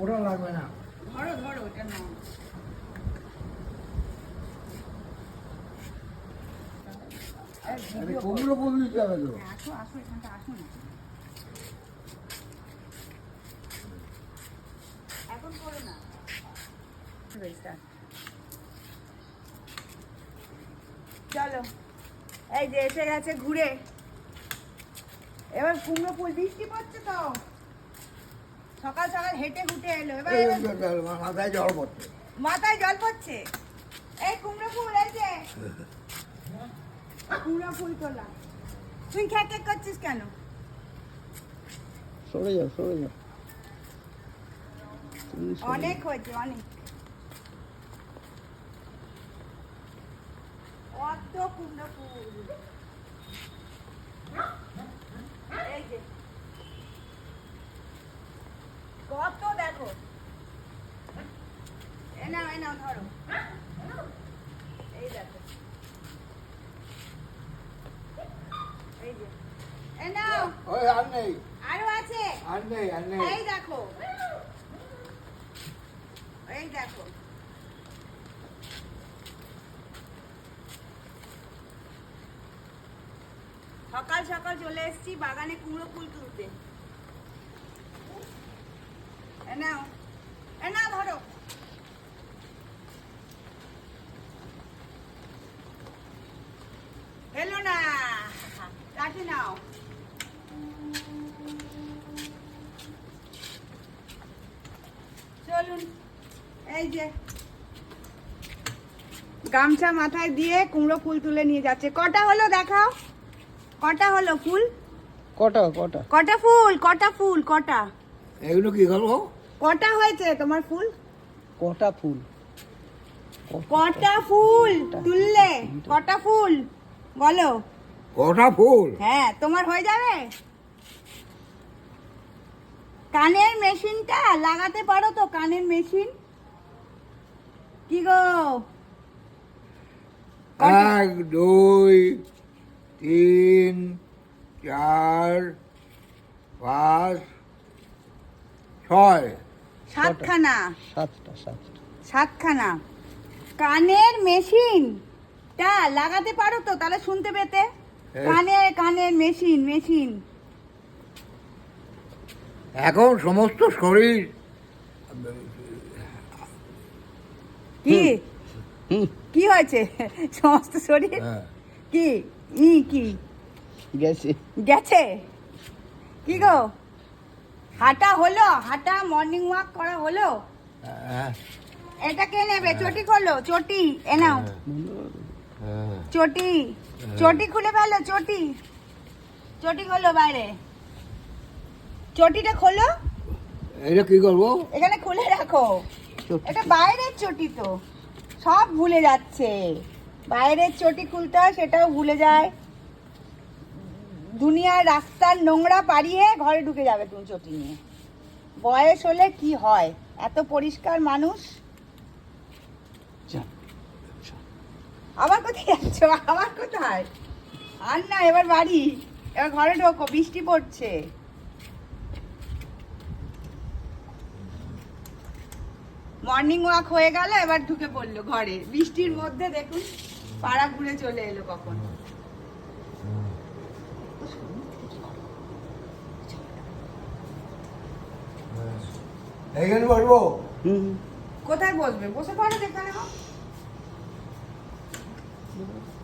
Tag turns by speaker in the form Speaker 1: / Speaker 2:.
Speaker 1: ওটা লাগবে না।
Speaker 2: ধরো ধরো ওটা নাও। আরে
Speaker 1: আরে কুমড়ো ফুল দিতে হবে তো।
Speaker 2: আসো আসো এখানটা আসো না। এখন করো না। চলো। এই যে এসে গেছে ঘুরে। এবার কুমড়ো ফুল বৃষ্টি পড়ছে তো। সকাল সকাল হেঁটে ঘুটে এলো। এবার
Speaker 1: মাথায় জল পড়ছে।
Speaker 2: মাথায় জল পড়ছে? এই কুমড়ো ফুল এই যে। কুমড়ো ফুল তোলা। তুই খ্যাক খ্যাক করছিস কেন?
Speaker 1: সরে যাও সরে যাও
Speaker 2: অনেক হয়েছে অনেক। কত কুমড়ো ফুল এই যে কত দেখো এ নাও এ নাও ধরো। এই দেখো। এই যে। এ নাও।
Speaker 1: ওই আর নেই।
Speaker 2: আরও আছে?
Speaker 1: আর নেই আর নেই।
Speaker 2: এই দেখো। এই দেখো। সকাল সকাল চলে এসেছি বাগানে কুমড়ো ফুল তুলতে। এ নাও। এ নাও ধরো। না নাও চলুন এই যে গামছা মাথায় দিয়ে কুমড়ো ফুল তুলে নিয়ে যাচ্ছে। কটা হলো দেখাও? কটা হলো ফুল?
Speaker 1: কটা কটা?
Speaker 2: কটা ফুল কটা ফুল কটা?
Speaker 1: এগুলো কি করব
Speaker 2: কটা হয়েছে তোমার ফুল?
Speaker 1: কটা ফুল?
Speaker 2: কটা ফুল তুললে কটা ফুল? বলো।
Speaker 1: কটা ফুল?
Speaker 2: হ্যাঁ তোমার হয়ে যাবে। কানের মেশিনটা লাগাতে পারো তো কানের মেশিন? কি গো?
Speaker 1: এক দুই তিন চার পাঁচ ছয়।
Speaker 2: সাতখানা।
Speaker 1: সাতটা সাতটা।
Speaker 2: সাতখানা। কানের মেশিনটা লাগাতে পারো তো তাহলে শুনতে পেতে। কানে কানে মেশিন মেশিন।
Speaker 1: এখন সমস্ত শরীর
Speaker 2: কি? কি হয়েছে? সমস্ত শরীর?
Speaker 1: হ্যাঁ,
Speaker 2: কি? ই কি?
Speaker 1: গেছে।
Speaker 2: গেছে? কি গো? হাঁটা হলো? হাঁটা মর্নিং ওয়াক করা হলো?
Speaker 1: হ্যাঁ,
Speaker 2: এটা কে নেবে? চটি করল চটি এ নাও।
Speaker 1: হ্যাঁ।
Speaker 2: চটি চটি খুলে ফেলো চটি। চটি খোলো বাইরে। চটিটা খোলো।
Speaker 1: এটা কি করব?
Speaker 2: এখানে খুলে রাখো। এটা বাইরের চটি তো। সব ভুলে যাচ্ছে। বাইরের চটি খুলতে হয় সেটাও ভুলে যায়। দুনিয়ার রাস্তার নোংরা পাড়িয়ে ঘরে ঢুকে যাবে তুমি চটি নিয়ে। বয়স হলে কি হয়? এত পরিষ্কার মানুষ
Speaker 1: যা,
Speaker 2: আবার কোথায় যাচ্ছ? আবার কোথায়? আর না এবার বাড়ি। এবার ঘরে ঢোকো বৃষ্টি পড়ছে। মর্নিং ওয়াক হয়ে গেল এবার ঢুকে পড়ল ঘরে। বৃষ্টির মধ্যে দেখুন পাড়া ঘুরে চলে এলো কখন।
Speaker 1: এইখানে
Speaker 2: কোথায় বসবে? বসে পড়ো যেখানে হোক। Yes.